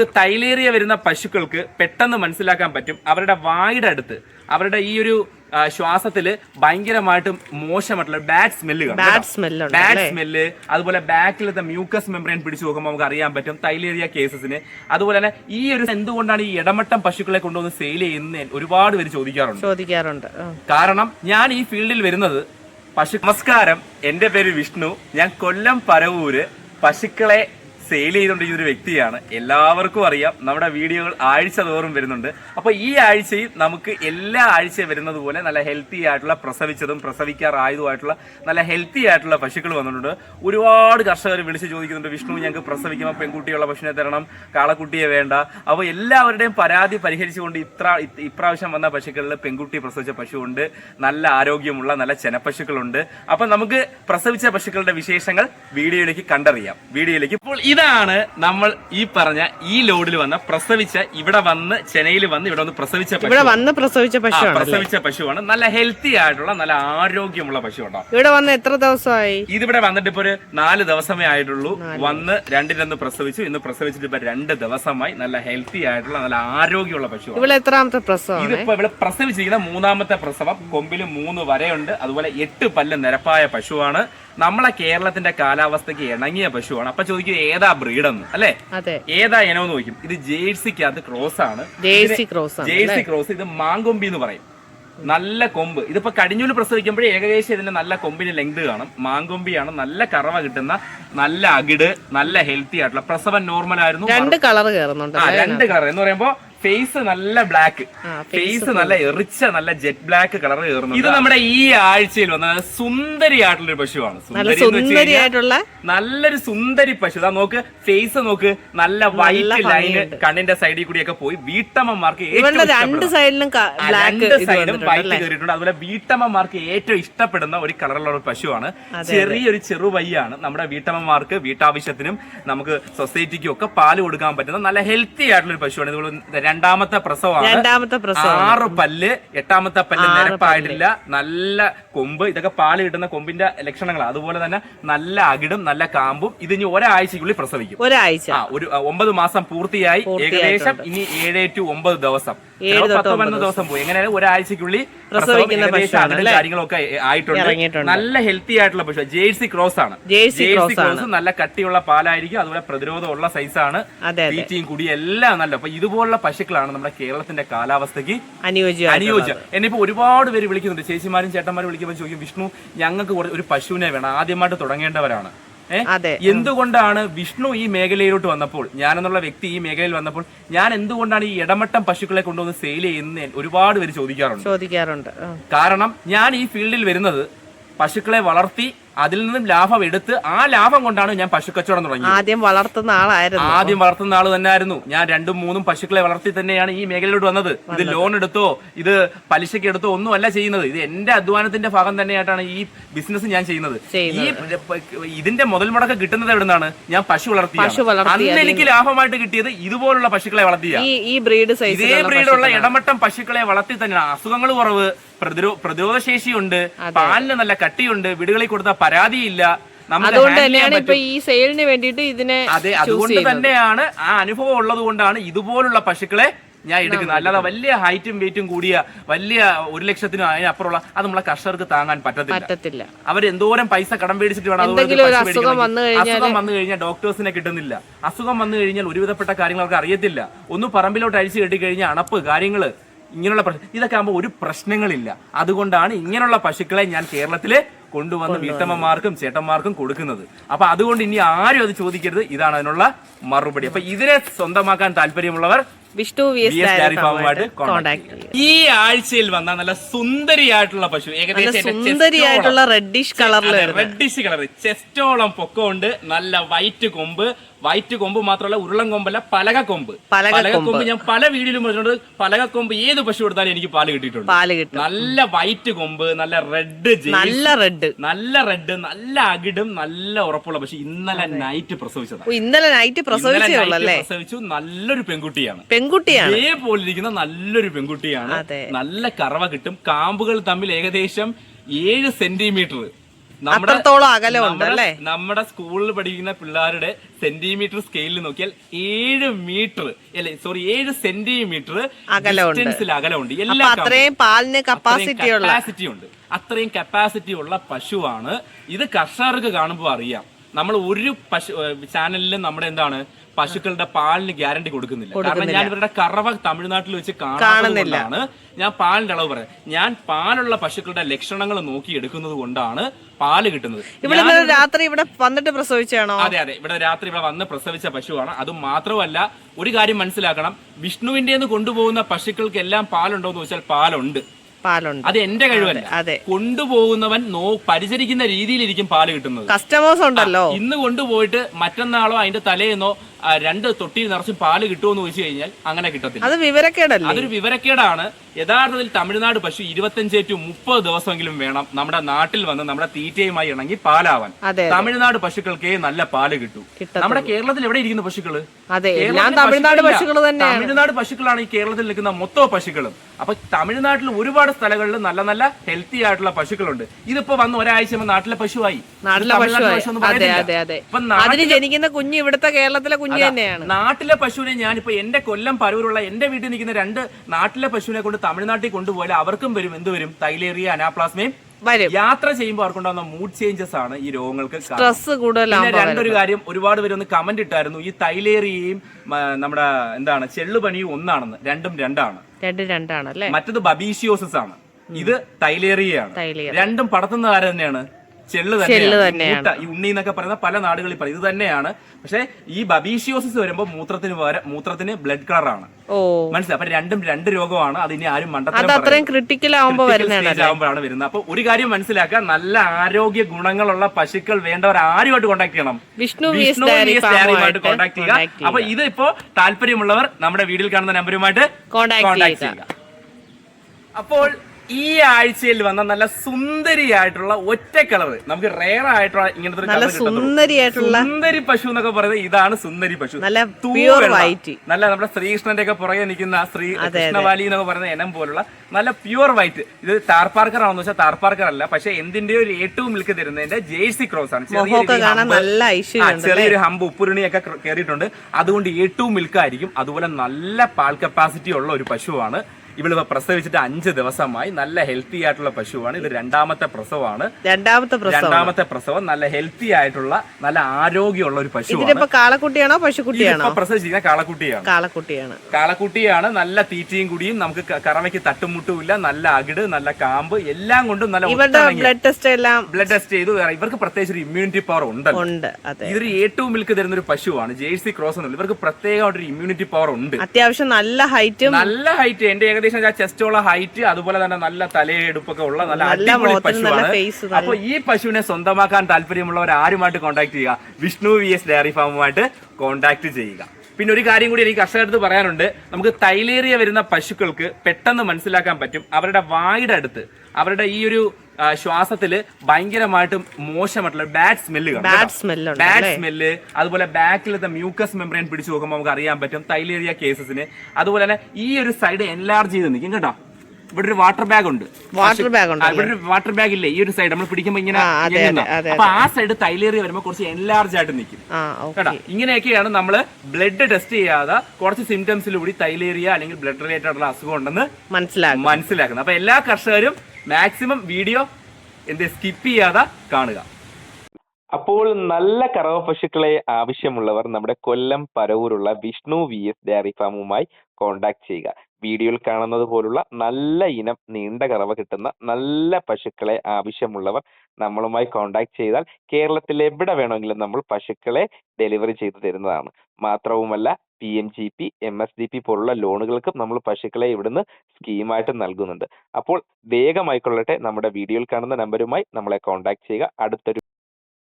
നമുക്ക് തൈലേറിയ വരുന്ന പശുക്കൾക്ക് പെട്ടെന്ന് മനസ്സിലാക്കാൻ പറ്റും അവരുടെ വായുടെ അടുത്ത്. അവരുടെ ഈ ഒരു ശ്വാസത്തിൽ ശ്വാസത്തിൽ ഭയങ്കരമായിട്ടും മോശമായിട്ടുള്ള bad smell bad smell bad smell അതുപോലെ ബാക്കിലത്തെ മ്യൂക്കസ് മെമ്പറൈൻ പിടിച്ചു നോക്കുമ്പോൾ നമുക്ക് അറിയാൻ പറ്റും തൈലേറിയ കേസസിന് അതുപോലെ തന്നെ ഈ ഒരു എന്തുകൊണ്ടാണ് ഈ ഇടമട്ടം പശുക്കളെ കൊണ്ടുവന്ന് സെയിൽ ചെയ്യുന്ന ഒരുപാട് പേര് ചോദിക്കാറുണ്ട്. ചോദിക്കാറുണ്ട്. കാരണം ഞാൻ ഈ ഫീൽഡിൽ വരുന്നത് പശു നമസ്കാരം. എന്റെ പേര് വിഷ്ണു. ഞാൻ കൊല്ലം പരവൂര് പശുക്കളെ സെയിൽ ചെയ്തുകൊണ്ടിരിക്കുന്ന ഒരു വ്യക്തിയാണ്. എല്ലാവർക്കും അറിയാം. നമ്മുടെ വീഡിയോകൾ ആഴ്ച തോറും വരുന്നുണ്ട്. അപ്പോൾ ഈ ആഴ്ചയും നമുക്ക് എല്ലാ ആഴ്ചയും വരുന്നത് പോലെ നല്ല ഹെൽത്തി ആയിട്ടുള്ള പ്രസവിച്ചതും പ്രസവിക്കാറായതുമായിട്ടുള്ള നല്ല ഹെൽത്തി ആയിട്ടുള്ള പശുക്കൾ വന്നിട്ടുണ്ട്. ഒരുപാട് കർഷകർ വിളിച്ച് ചോദിക്കുന്നുണ്ട് വിഷ്ണു ഞങ്ങൾക്ക് പ്രസവിക്കുമ്പോൾ പെൺകുട്ടിയുള്ള പശുവിനെ തരണം കാളക്കുട്ടിയെ വേണ്ട. അപ്പോൾ എല്ലാവരുടെയും പരാതി പരിഹരിച്ചുകൊണ്ട് ഇത്ര ഇപ്രാവശ്യം വന്ന പശുക്കളിൽ പെൺകുട്ടി പ്രസവിച്ച പശുവുണ്ട്. നല്ല ആരോഗ്യമുള്ള നല്ല ചെനപ്പശുക്കളുണ്ട് അപ്പൊ നമുക്ക് പ്രസവിച്ച പശുക്കളുടെ വിശേഷങ്ങൾ വീഡിയോയിലേക്ക് കണ്ടറിയാം. വീഡിയോയിലേക്ക് ഇപ്പോൾ ഇതാണ് നമ്മൾ ഈ പറഞ്ഞ ഈ ലോഡിൽ വന്ന പ്രസവിച്ച ഇവിടെ വന്ന് ചെന്നൈയിൽ വന്ന് ഇവിടെ വന്ന് പ്രസവിച്ച ഇവിടെ വന്ന് പ്രസവിച്ച പശു പശുവാണ് പ്രസവിച്ച പശുവാണ്. നല്ല ഹെൽത്തി ആയിട്ടുള്ള നല്ല ആരോഗ്യമുള്ള പശു ഉണ്ടോ ഇവിടെ വന്ന് എത്ര ദിവസമായി? ഇതിവിടെ വന്നിട്ട് ഇപ്പൊ ഒരു നാല് ദിവസമേ ആയിട്ടുള്ളൂ. വന്ന് രണ്ടിനൊന്ന് പ്രസവിച്ചു. ഇന്ന് പ്രസവിച്ചിട്ട് ഇപ്പൊ രണ്ട് ദിവസമായി. നല്ല ഹെൽത്തി ആയിട്ടുള്ള നല്ല ആരോഗ്യമുള്ള പശു ഇവിടെ എത്രാമത്തെ പ്രസവം ഇതിപ്പോ ഇവിടെ പ്രസവിച്ചിരിക്കുന്ന മൂന്നാമത്തെ പ്രസവം. കൊമ്പിൽ മൂന്ന് വരയുണ്ട്. അതുപോലെ എട്ട് പല്ല് നിരപ്പായ പശുവാണ്. നമ്മളെ കേരളത്തിന്റെ കാലാവസ്ഥയ്ക്ക് ഇണങ്ങിയ പശുവാണ്. അപ്പൊ ചോദിക്കും ഏതാ ബ്രീഡെന്ന് അല്ലെ? അതെ. ഏതാ ഇനം ചോദിക്കും. ഇത് ജേഴ്സിക്കകത്ത് ക്രോസ് ആണ്. ജേഴ്സി ക്രോസ് ആണ് ജേഴ്സി ക്രോസ് ഇത് മാങ്കൊമ്പി എന്ന് പറയും. നല്ല കൊമ്പ്. ഇതിപ്പോ കടിഞ്ഞൂൽ പ്രസവിക്കുമ്പോഴേ ഏകദേശം ഇതിന്റെ നല്ല കൊമ്പിന് ലെങ്ത് കാണും. മാങ്കൊമ്പിയാണ് നല്ല കറവ കിട്ടുന്ന നല്ല അകിട് നല്ല ഹെൽത്തി ആയിട്ടുള്ള. പ്രസവം നോർമൽ ആയിരുന്നു. രണ്ട് കളർ കയറുന്നുണ്ട് രണ്ട് കളർ എന്ന് പറയുമ്പോ ഫേസ് നല്ല ബ്ലാക്ക് ഫേസ് നല്ല എറിച്ച നല്ല ജെറ്റ് ബ്ലാക്ക് കളർ കയറുന്നു ഇത് നമ്മുടെ ഈ ആഴ്ചയിൽ വന്ന സുന്ദരിയായിട്ടുള്ള ഒരു പശുവാണ് സുന്ദരിയായിട്ടുള്ള നല്ലൊരു സുന്ദരി പശു. ഇതാ നോക്ക് ഫേസ് നോക്ക് നല്ല വൈറ്റ് ലൈൻ കണ്ണിന്റെ സൈഡിൽ കൂടിയൊക്കെ പോയി വീട്ടമ്മമാർക്ക് രണ്ട് സൈഡിലും ബ്ലാക്ക് രണ്ട് സൈഡും വൈറ്റ് കയറിയിട്ടുണ്ട് അതുപോലെ വീട്ടമ്മമാർക്ക് ഏറ്റവും ഇഷ്ടപ്പെടുന്ന ഒരു കളറുള്ള ഒരു പശുവാണ്. ചെറിയൊരു ചെറുവയ്യാണ്. നമ്മുടെ വീട്ടമ്മമാർക്ക് വീട്ടാവശ്യത്തിനും നമുക്ക് സൊസൈറ്റിക്കും ഒക്കെ പാൽ കൊടുക്കാൻ പറ്റുന്ന നല്ല ഹെൽത്തി ആയിട്ടുള്ള ഒരു പശുവാണ്. ഇതുപോലെ രണ്ടാമത്തെ പ്രസവമാണ്. രണ്ടാമത്തെ പ്രസവം ആറ് പല്ല് എട്ടാമത്തെ പല്ല് നിരപ്പായിട്ടില്ല. നല്ല കൊമ്പ് ഇതൊക്കെ പാൽ കിട്ടുന്ന കൊമ്പിന്റെ ലക്ഷണങ്ങളാണ് അതുപോലെ തന്നെ നല്ല അകിടും നല്ല കാമ്പും. ഇത് ഇനി ഒരാഴ്ചക്കുള്ളിൽ പ്രസവിക്കും. ഒരാഴ്ച. ഒരു ഒമ്പത് മാസം പൂർത്തിയായി. ഏകദേശം ഇനി ഏഴ് ടു ഒമ്പത് ദിവസം. ഏഴ് പത്ത് ദിവസം പോയി. എങ്ങനെയാണ് ഒരാഴ്ചക്കുള്ളിൽ പ്രസവിക്കുന്ന പശുവാണ് കാര്യങ്ങളൊക്കെ ആയിട്ടുണ്ട്. നല്ല ഹെൽത്തി ആയിട്ടുള്ള പശു ജേഴ്സി ക്രോസ് ആണ്. ജേഴ്സി ക്രോസ് നല്ല കട്ടിയുള്ള പാലായിരിക്കും. അതുപോലെ പ്രതിരോധമുള്ള സൈസാണ് തീറ്റയും കുടി എല്ലാം നല്ല. അപ്പൊ ഇതുപോലുള്ള പശുക്കളാണ് നമ്മുടെ കേരളത്തിന്റെ കാലാവസ്ഥയ്ക്ക് അനുയോജ്യം അനുയോജ്യം. എന്നെ ഇപ്പൊ ഒരുപാട് പേര് വിളിക്കുന്നുണ്ട്. ചേച്ചിമാരും ചേട്ടന്മാരും വിളിക്കുമ്പോൾ ചോദിക്കും വിഷ്ണു ഞങ്ങൾക്ക് ഒരു പശുവിനെ വേണം. ആദ്യമായിട്ട് തുടങ്ങേണ്ടവരാണ്. എന്തുകൊണ്ടാണ് വിഷ്ണു ഈ മേഖലയിലോട്ട് വന്നപ്പോൾ ഞാനെന്നുള്ള വ്യക്തി ഈ മേഖലയിൽ വന്നപ്പോൾ ഞാൻ എന്തുകൊണ്ടാണ് ഈ ഇടമട്ടം പശുക്കളെ കൊണ്ടുവന്ന് സെയിൽ ചെയ്യുന്ന ഒരുപാട് പേര് ചോദിക്കാറുണ്ട്. ചോദിക്കാറുണ്ട്. കാരണം ഞാൻ ഈ ഫീൽഡിൽ വരുന്നത് പശുക്കളെ വളർത്തി അതിൽ നിന്നും ലാഭം എടുത്ത് ആ ലാഭം കൊണ്ടാണ് ഞാൻ പശുക്കച്ചവടം തുടങ്ങിയത്. ആദ്യം വളർത്തുന്ന ആളായിരുന്നു. ആദ്യം വളർത്തുന്ന ആൾ തന്നെയായിരുന്നു. ഞാൻ രണ്ടും മൂന്നും പശുക്കളെ വളർത്തി തന്നെയാണ് ഈ മേഖലയിലോട്ട് വന്നത്. ഇത് ലോൺ എടുത്തോ ഇത് പലിശയ്ക്ക് എടുത്തോ ഒന്നും അല്ല ചെയ്യുന്നത്. ഇത് എന്റെ അധ്വാനത്തിന്റെ ഭാഗം തന്നെയായിട്ടാണ് ഈ ബിസിനസ് ഞാൻ ചെയ്യുന്നത്. ഈ ഇതിന്റെ മുതൽ മുടക്ക് കിട്ടുന്നത് എവിടെ നിന്നാണ് ഞാൻ പശു വളർത്തി അന്ന് എനിക്ക് ലാഭമായിട്ട് കിട്ടിയത് ഇതുപോലുള്ള പശുക്കളെ വളർത്തിയ. ഈ ബ്രീഡ് ഇതേ ബ്രീഡുള്ള ഇടമട്ടം പശുക്കളെ വളർത്തി തന്നെയാണ്. അസുഖങ്ങൾ കുറവ് പ്രതിരോ പ്രതിരോധ പ്രതിരോധശേഷിയുണ്ട് പാലിന് നല്ല കട്ടിയുണ്ട് വീടുകളിൽ കൊടുത്ത പരാതിയില്ല. അതുകൊണ്ട് തന്നെയാണ് ഇപ്പൊ ഈ സെയിലിന് വേണ്ടിയിട്ട് ഇതിനെ അതെ അതുകൊണ്ട് തന്നെയാണ് ആ അനുഭവം ഉള്ളത് കൊണ്ടാണ് ഇതുപോലുള്ള പശുക്കളെ ഞാൻ എടുക്കുന്നത്. അല്ലാതെ വലിയ ഹൈറ്റും വെയിറ്റും കൂടിയ വലിയ ഒരു ലക്ഷത്തിനും അതിനപ്പുറമുള്ള അത് നമ്മളെ കർഷകർക്ക് താങ്ങാൻ പറ്റത്തില്ല. അവർ എന്തോരം പൈസ കടം പേടിച്ചിട്ട് വേണം അസുഖം വന്നു കഴിഞ്ഞാൽ അസുഖം വന്നു കഴിഞ്ഞാൽ ഡോക്ടേഴ്സിനെ കിട്ടുന്നില്ല. അസുഖം വന്നു കഴിഞ്ഞാൽ ഒരുവിധപ്പെട്ട കാര്യങ്ങൾ അവർക്ക് അറിയത്തില്ല. ഒന്ന് പറമ്പിലോട്ട് അഴിച്ചു കെട്ടി കഴിഞ്ഞാൽ അണപ്പ് കാര്യങ്ങൾ ഇങ്ങനെയുള്ള പ്രശ്നം ഇതൊക്കെ ആകുമ്പോൾ ഒരു പ്രശ്നങ്ങളില്ല. അതുകൊണ്ടാണ് ഇങ്ങനെയുള്ള പശുക്കളെ ഞാൻ കേരളത്തിൽ കൊണ്ടുവന്ന് വീട്ടമ്മമാർക്കും ചേട്ടന്മാർക്കും കൊടുക്കുന്നത്. അപ്പൊ അതുകൊണ്ട് ഇനി ആരും അത് ചോദിക്കരുത്. ഇതാണ് അതിനുള്ള മറുപടി. അപ്പൊ ഇതിനെ സ്വന്തമാക്കാൻ താല്പര്യമുള്ളവർ Vishnu V B S S dairy ഫാമുമായിട്ട് contact ഈ ആഴ്ചയിൽ വന്ന നല്ല സുന്ദരിയായിട്ടുള്ള പശു. ഏകദേശം സുന്ദരിയായിട്ടുള്ള റെഡിഷ് കളറിൽ റെഡിഷ് കളർ ചെസ്റ്റോളം പൊക്കമുണ്ട്. നല്ല വൈറ്റ് കൊമ്പ്. വൈറ്റ് കൊമ്പ് മാത്രമല്ല ഉരുളം കൊമ്പല്ല പലക കൊമ്പ്. പലക കൊമ്പ് ഞാൻ പല വീടിലും പറഞ്ഞിട്ടുണ്ട്. പലക കൊമ്പ് ഏത് പശു കൊടുത്താലും എനിക്ക് പാൽ കിട്ടിയിട്ടുണ്ട്. പാൽ കിട്ടും. നല്ല വൈറ്റ് കൊമ്പ് നല്ല റെഡ് നല്ല റെഡ് നല്ല റെഡ് നല്ല അകിടും നല്ല ഉറപ്പുള്ള പശു. ഇന്നലെ നൈറ്റ് പ്രസവിച്ചതാണ് ഓ, ഇന്നലെ നൈറ്റ് പ്രസവിച്ചു നല്ലൊരു പെൺകുട്ടിയാണ്. പെൺകുട്ടിയാണ്. ഇതേപോലെ ഇരിക്കുന്ന നല്ലൊരു പെൺകുട്ടിയാണ്. നല്ല കറവ കിട്ടും. കാമ്പുകൾ തമ്മിൽ ഏകദേശം ഏഴ് സെന്റിമീറ്റർ. നമ്മുടെ അത്രത്തോളം അകലമുണ്ട് അല്ലേ? നമ്മുടെ സ്കൂളിൽ പഠിക്കുന്ന പിള്ളേരുടെ സെന്റിമീറ്റർ സ്കെയിലിൽ നോക്കിയാൽ ഏഴ് മീറ്റർ അല്ലെ? സോറി ഏഴ് സെന്റിമീറ്റർ അകലമുണ്ട്. ഡിസ്റ്റൻസിൽ അകലമുണ്ട്. അപ്പൊ എല്ലാ അത്രയും പാലിന് കപ്പാസിറ്റി ഉള്ള കപ്പാസിറ്റി ഉണ്ട് അത്രയും കപ്പാസിറ്റി ഉള്ള പശുവാണ്. ഇത് കർഷകർക്ക് കാണുമ്പോൾ അറിയാം. നമ്മൾ ഒരു പശു ചാനലിലും നമ്മുടെ എന്താണ് പശുക്കളുടെ പാലിന് ഗ്യാരണ്ടി കൊടുക്കുന്നില്ല. കാരണം ഞാൻ ഇവരുടെ കറവ തമിഴ്നാട്ടിൽ വെച്ച് കാണുന്നില്ലാണ് ഞാൻ പാലിന്റെ അളവ് പറയാം. ഞാൻ പാലുള്ള പശുക്കളുടെ ലക്ഷണങ്ങൾ നോക്കി എടുക്കുന്നത് കൊണ്ടാണ് പാൽ കിട്ടുന്നത്. ഇവിടെ രാത്രി ഇവിടെ വന്നിട്ട് പ്രസവിച്ചാണോ? അതെ അതെ. ഇവിടെ രാത്രി ഇവിടെ വന്ന് പ്രസവിച്ച പശുവാണ്. അത് മാത്രമല്ല ഒരു കാര്യം മനസ്സിലാക്കണം. വിഷ്ണുവിന്റെ കൊണ്ടുപോകുന്ന പശുക്കൾക്ക് എല്ലാം പാലുണ്ടോ എന്ന് ചോദിച്ചാൽ പാലുണ്ട്. പാലുണ്ട്. അത് എന്റെ കഴിവല്ല. അതെ കൊണ്ടുപോകുന്നവൻ നോ പരിചരിക്കുന്ന രീതിയിലിരിക്കും പാൽ കിട്ടുന്നത്. കസ്റ്റമേഴ്സ് ഉണ്ടല്ലോ. ഇന്ന് കൊണ്ടുപോയിട്ട് മറ്റന്നാളോ അതിന്റെ തലേന്നോ രണ്ട് തൊട്ടിയിൽ നിറച്ചും പാൽ കിട്ടുമെന്ന് ചോദിച്ചു കഴിഞ്ഞാൽ അങ്ങനെ കിട്ടത്തില്ല. അത് വിവരക്കേടല്ലേ? അതൊരു വിവരക്കേടാണ്. യഥാർത്ഥത്തിൽ തമിഴ്നാട് പശു ഇരുപത്തഞ്ച് ടു മുപ്പത് ദിവസമെങ്കിലും വേണം നമ്മുടെ നാട്ടിൽ വന്ന് നമ്മുടെ തീറ്റയുമായി ഇണങ്ങി പാലാവാൻ. തമിഴ്നാട് പശുക്കൾക്കേ നല്ല പാൽ കിട്ടൂ. നമ്മുടെ കേരളത്തിൽ എവിടെ ഇരിക്കുന്ന പശുക്കൾ? തമിഴ്നാട്. പശുക്കൾ തമിഴ്നാട് പശുക്കളാണ് ഈ കേരളത്തിൽ നിൽക്കുന്ന മൊത്തം പശുക്കളും. അപ്പൊ തമിഴ്നാട്ടിൽ ഒരുപാട് സ്ഥലങ്ങളിൽ നല്ല നല്ല ഹെൽത്തി ആയിട്ടുള്ള പശുക്കളുണ്ട്. ഇതിപ്പോ വന്ന് ഒരാഴ്ച നാട്ടിലെ പശുവായി. ജനിക്കുന്ന കുഞ്ഞ് ഇവിടുത്തെ കേരളത്തിലെ കുഞ്ഞ് തന്നെയാണ്. നാട്ടിലെ പശുവിനെ ഞാനിപ്പോ എന്റെ കൊല്ലം പരൂരുള്ള എന്റെ വീട്ടിൽ നിൽക്കുന്ന രണ്ട് നാട്ടിലെ പശുവിനെ കൊണ്ട് തമിഴ്നാട്ടിൽ കൊണ്ടുപോയാൽ അവർക്കും വരും. എന്ത് വരും? തൈലേറിയ അനാപ്ലാസ്മയും. വരും. യാത്ര ചെയ്യുമ്പോൾ അവർക്കുണ്ടാകുന്ന മൂഡ് ചേഞ്ചസ് ആണ് ഈ രോഗങ്ങൾക്ക്. സ്ട്രെസ് കൂടുതലാകുമ്പോ രണ്ടൊരു കാര്യം ഒരുപാട് പേര് ഒന്ന് കമന്റ് ഇട്ടായിരുന്നു. ഈ തൈലേറിയയും നമ്മുടെ എന്താണ് ചെള്ളുപണിയും ഒന്നാണെന്ന്. രണ്ടും രണ്ടാണ്. രണ്ട് രണ്ടാണ് മറ്റത് ബബീഷിയോസിസ് ആണ് ഇത് തൈലേറിയയാണ്. രണ്ടും പടത്തുന്ന കാര്യം തന്നെയാണ്? ചെള്ള് തന്നെ തന്നെയാണ്. ഈ ഉണ്ണി എന്നൊക്കെ പറയുന്ന പല നാടുകളിൽ പറയും. ഇത് തന്നെയാണ്. പക്ഷെ ഈ ബബീഷിയോസിസ് വരുമ്പോൾ മൂത്രത്തിന് പകരം മൂത്രത്തിന് ബ്ലഡ് കളറാണ് മനസ്സിലായി? അപ്പൊ രണ്ടും രണ്ട് രോഗമാണ്. അത് ഇനി ആരും മണ്ടത്തരം ക്രിട്ടിക്കൽ ആവുമ്പോഴാണ് വരുന്നത്. അപ്പൊ ഒരു കാര്യം മനസ്സിലാക്കുക. നല്ല ആരോഗ്യ ഗുണങ്ങളുള്ള പശുക്കൾ വേണ്ടവർ ആരുമായിട്ട് കോൺടാക്ട് ചെയ്യണം? വിഷ്ണു വിഷ്ണുമായിട്ട് ഡയറിയുമായിട്ട് കോൺടാക്ട് ചെയ്യുക. അപ്പൊ ഇത് ഇപ്പോ താല്പര്യമുള്ളവർ നമ്മുടെ വീട്ടിൽ കാണുന്ന നമ്പറുമായിട്ട് കോൺടാക്ട്. ചെയ്യുക. അപ്പോൾ ഈ ആഴ്ചയിൽ വന്ന നല്ല സുന്ദരിയായിട്ടുള്ള ഒറ്റ കളർ നമുക്ക് റെയർ ആയിട്ടുള്ള ഇങ്ങനത്തെ ഒരു നല്ല. സുന്ദരിയായിട്ടുള്ള സുന്ദരി പശു എന്നൊക്കെ പറയുന്നത് ഇതാണ് സുന്ദരി പശു. നല്ല പ്യൂർ വൈറ്റ് നല്ല നമ്മുടെ ശ്രീകൃഷ്ണന്റെ ഒക്കെ പുറകെ നിൽക്കുന്ന ശ്രീ കൃഷ്ണവാലി എന്നൊക്കെ പറയുന്ന ഇനം പോലുള്ള നല്ല പ്യൂർ വൈറ്റ് ഇത് താർപ്പാർക്കർ ആണെന്ന് വെച്ചാൽ താർപ്പാർക്കർ അല്ല പക്ഷെ എന്തിന്റെ ഒരു ഏറ്റവും മിൽക്ക് തരുന്നതിന്റെ ജേഴ്സി ക്രോസ് ആണ്. ചെറിയൊരു ഹമ്പ്. ഉപ്പുരുണിയൊക്കെ കയറിയിട്ടുണ്ട് അതുകൊണ്ട് ഏറ്റവും മിൽക്ക് ആയിരിക്കും അതുപോലെ നല്ല പാൽ കപ്പാസിറ്റി ഉള്ള ഒരു പശുവാണ് ഇവളിപ്പോ പ്രസവിച്ചിട്ട് അഞ്ച് ദിവസമായി നല്ല ഹെൽത്തി ആയിട്ടുള്ള പശുവാണ്. ഇത് രണ്ടാമത്തെ പ്രസവമാണ്. രണ്ടാമത്തെ പ്രസവം രണ്ടാമത്തെ പ്രസവം നല്ല ഹെൽത്തി ആയിട്ടുള്ള നല്ല ആരോഗ്യമുള്ള ഒരു പശു കാളക്കുട്ടിയാണോ പശുക്കുട്ടിയാണോ? പ്രസവിച്ചിരിക്കുന്ന കാളക്കുട്ടിയാണ്. കാളക്കുട്ടിയാണ്. കാളക്കുട്ടിയാണ്. നല്ല തീറ്റയും കൂടിയും നമുക്ക് കറവയ്ക്ക് തട്ടുമുട്ടുമില്ല. നല്ല അകിട് നല്ല കാമ്പ് എല്ലാം കൊണ്ടും നല്ല ബ്ലഡ് ടെസ്റ്റ് എല്ലാം ബ്ലഡ് ടെസ്റ്റ് ചെയ്തു. ഇവർക്ക് പ്രത്യേകിച്ച് ഒരു ഇമ്മ്യൂണിറ്റി പവർ ഉണ്ട്. ഇതൊരു ഏറ്റവും മിൽക്ക് തരുന്ന ഒരു പശുവാണ്. ജേഴ്സി ക്രോസ് എന്നുള്ളത് ഇവർക്ക് പ്രത്യേകമായിട്ടൊരു ഇമ്മ്യൂണിറ്റി പവർ ഉണ്ട്. അത്യാവശ്യം നല്ല ഹൈറ്റ് നല്ല ഹൈറ്റ് എന്റെ ഏകദേശം ചെസ്റ്റുള്ള ഹൈറ്റ് അതുപോലെ തന്നെ നല്ല തലയെടുപ്പൊക്കെ ഉള്ള നല്ല അടിപൊളി പശുവാണ്. അപ്പൊ ഈ പശുവിനെ സ്വന്തമാക്കാൻ താല്പര്യമുള്ളവർ ആരുമായിട്ട് കോൺടാക്ട് ചെയ്യുക? വിഷ്ണു വി എസ് ഡയറി ഫാമുമായിട്ട് കോൺടാക്ട് ചെയ്യുക. പിന്നെ ഒരു കാര്യം കൂടി എനിക്ക് കർഷകർക്ക് പറയാനുണ്ട്. നമുക്ക് തൈലേറിയ വരുന്ന പശുക്കൾക്ക് പെട്ടെന്ന് മനസ്സിലാക്കാൻ പറ്റും. അവരുടെ വായുടെ അടുത്ത് അവരുടെ ഈ ഒരു ശ്വാസത്തിൽ ഭയങ്കരമായിട്ട് മോശമായിട്ടുള്ള bad smell bad smell bad smell അതുപോലെ ബാക്കിലത്തെ മ്യൂക്കസ് മെമ്പറൈൻ പിടിച്ചു നോക്കുമ്പോൾ നമുക്ക് അറിയാൻ പറ്റും തൈലേറിയ കേസസിന് അതുപോലെ തന്നെ ഈ ഒരു സൈഡ് എൻലാർജ് ചെയ്ത് നിൽക്കും കേട്ടോ. ഇവിടെ ഒരു വാട്ടർ ബാഗ് ഉണ്ട് വാട്ടർ ബാഗ് ഉണ്ട് ഇവിടെ ഒരു വാട്ടർ ബാഗ് ഇല്ലേ? ഈ ഒരു സൈഡ് നമ്മൾ പിടിക്കുമ്പോൾ ഇങ്ങനെ അതെ, അതെ, അതെ, അപ്പൊ ആ സൈഡ് തൈലേറി വരുമ്പോൾ കുറച്ച് എൻലാർജ് ആയിട്ട് നിൽക്കും കേട്ടോ? ഇങ്ങനെയൊക്കെയാണ് നമ്മൾ ബ്ലഡ് ടെസ്റ്റ് ചെയ്യാതെ കുറച്ച് സിംറ്റംസിലൂടെ തൈലേറിയ അല്ലെങ്കിൽ ബ്ലഡ് റിലേറ്റഡ് ആയിട്ടുള്ള അസുഖം ഉണ്ടെന്ന് മനസ്സിലാക്കും മനസ്സിലാക്കുന്നത് അപ്പൊ എല്ലാ കർഷകരും മാക്സിമം വീഡിയോ എന്ത് സ്കിപ്പ് ചെയ്യാതെ കാണുക. അപ്പോൾ നല്ല കറവ പശുക്കളെ ആവശ്യമുള്ളവർ നമ്മുടെ കൊല്ലം പരവൂരുള്ള വിഷ്ണു വി എസ് ഡയറി ഫാമുമായി കോൺടാക്ട് ചെയ്യുക. വീഡിയോയിൽ കാണുന്നത് പോലുള്ള നല്ല ഇനം നീണ്ട കറവ കിട്ടുന്ന നല്ല പശുക്കളെ ആവശ്യമുള്ളവർ നമ്മളുമായി കോൺടാക്ട് ചെയ്താൽ കേരളത്തിൽ എവിടെ വേണമെങ്കിലും നമ്മൾ പശുക്കളെ ഡെലിവറി ചെയ്തു തരുന്നതാണ്. മാത്രവുമല്ല P M G P M S D P പോലുള്ള ലോണുകൾക്കും നമ്മൾ പശുക്കളെ ഇവിടുന്ന് സ്കീമായിട്ട് നൽകുന്നുണ്ട്. അപ്പോൾ വേഗമായിക്കൊള്ളട്ടെ നമ്മുടെ വീഡിയോയിൽ കാണുന്ന നമ്പരുമായി നമ്മളെ കോൺടാക്ട് ചെയ്യുക. അടുത്തൊരു